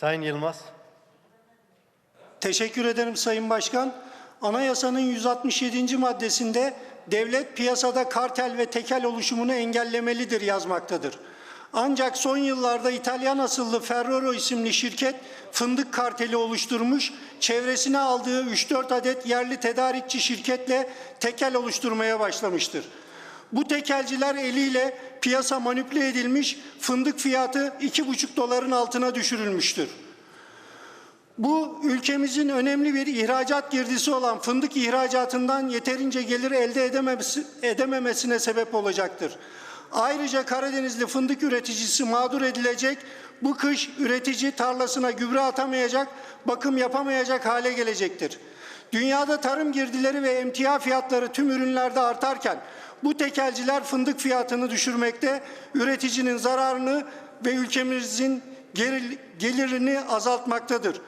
Sayın Yılmaz. Teşekkür ederim Sayın Başkan. Anayasanın 167. maddesinde devlet piyasada kartel ve tekel oluşumunu engellemelidir yazmaktadır. Ancak son yıllarda İtalyan asıllı Ferrero isimli şirket fındık karteli oluşturmuş, çevresine aldığı 3-4 adet yerli tedarikçi şirketle tekel oluşturmaya başlamıştır. Bu tekelciler eliyle piyasa manipüle edilmiş, fındık fiyatı 2,5 doların altına düşürülmüştür. Bu ülkemizin önemli bir ihracat girdisi olan fındık ihracatından yeterince gelir elde edememesi, edememesine sebep olacaktır. Ayrıca Karadenizli fındık üreticisi mağdur edilecek, bu kış üretici tarlasına gübre atamayacak, bakım yapamayacak hale gelecektir. Dünyada tarım girdileri ve emtia fiyatları tüm ürünlerde artarken bu tekelciler fındık fiyatını düşürmekte, üreticinin zararını ve ülkemizin gelir- gelirini azaltmaktadır.